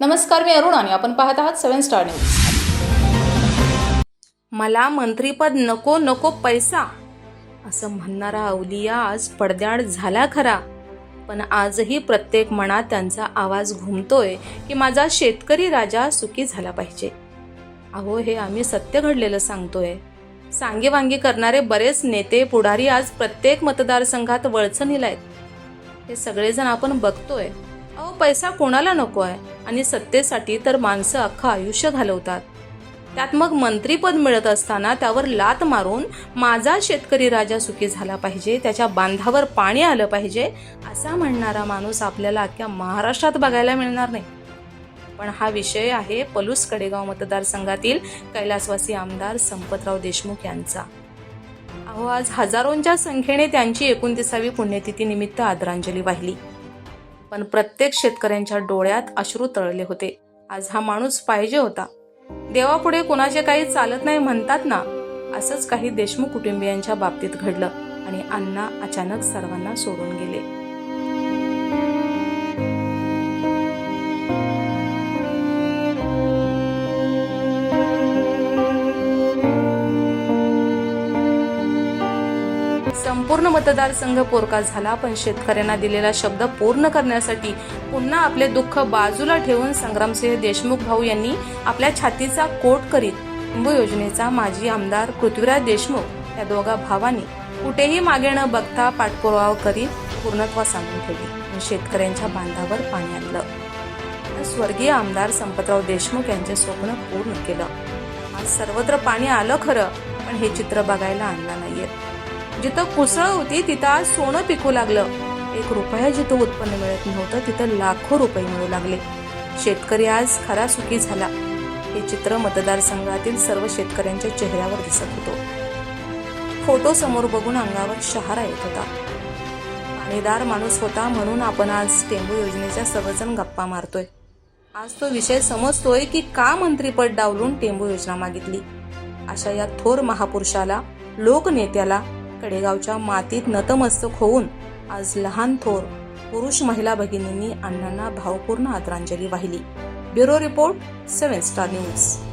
नमस्कार मी अरुण आणि आपण पाहत आहात सेव्हन स्टार न्यूज. मला मंत्रीपद नको नको पैसा असं म्हणणारा अवलिया आज पडद्याड झाला खरा. पण आजही प्रत्येक मनात त्यांचा आवाज घुमतोय की माझा शेतकरी राजा सुखी झाला पाहिजे. अहो हे आम्ही सत्य घडलेलं सांगतोय. सांगेवांगी करणारे बरेच नेते पुढारी आज प्रत्येक मतदारसंघात वळचणीला आहेत हे सगळेजण आपण बघतोय. अहो पैसा कोणाला नको आहे? आणि सत्तेसाठी तर माणसं अख्खं आयुष्य घालवतात. त्यात मग मंत्रीपद मिळत असताना त्यावर लात मारून माझा शेतकरी राजा सुखी झाला पाहिजे त्याच्या बांधावर पाणी आलं पाहिजे असा म्हणणारा माणूस आपल्याला अख्ख्या महाराष्ट्रात बघायला मिळणार नाही. पण हा विषय आहे पलूस कडेगाव मतदारसंघातील कैलासवासी आमदार संपतराव देशमुख यांचा. अहो आज हजारोंच्या संख्येने त्यांची एकोणतीसावी पुण्यतिथी निमित्त आदरांजली वाहिली. पण प्रत्येक शेतकऱ्यांच्या डोळ्यात अश्रू तळले होते. आज हा माणूस पाहिजे होता. देवापुढे कोणाचे काही चालत नाही म्हणतात ना? असंच काही देशमुख कुटुंबियांच्या बाबतीत घडलं आणि अण्णा अचानक सर्वांना सोडून गेले. संपूर्ण मतदारसंघ पोरका झाला पण शेतकऱ्यांना दिलेला शब्द पूर्ण करण्यासाठी पुन्हा आपले दुःख बाजूला ठेवून संग्रामसिंह देशमुख भाऊ यांनी आपल्या छातीचा कोट करीत कुंभ योजनेचा माजी आमदार पृथ्वीराज देशमुख या दोघा भावांनी कुठेही मागे न बघता पाठपुरावा करीत पूर्णत्वा सांगून ठेवली शेतकऱ्यांच्या बांधावर पाणी आणलं. स्वर्गीय आमदार संपतराव देशमुख यांचे स्वप्न पूर्ण केलं. आज सर्वत्र पाणी आलं खरं पण हे चित्र बघायला आणलं नाहीये. जिथं कुसळ होती तिथं आज सोनं पिकू लागलं. एक रुपया जिथं उत्पन्न मिळत नव्हतं तिथं लाखो रुपये मिळू लागले. शेतकरी आज खरा सुखी झाला. हे चित्र मतदारसंघातील सर्व शेतकऱ्यांच्या चेहऱ्यावर दिसत होतो. फोटो समोर बघून अंगावर शहारा येत होता. पाणीदार माणूस होता म्हणून आपण आज टेंबू योजनेच्या सर्वजण गप्पा मारतोय. आज तो विषय समजतोय की का मंत्रीपद डावलून टेंबू योजना मागितली. अशा या थोर महापुरुषाला लोकनेत्याला कडेगावच्या मातीत नतमस्तक होऊन आज लहान थोर पुरुष महिला भगिनींनी अण्णांना भावपूर्ण आदरांजली वाहिली. Bureau report seven star news.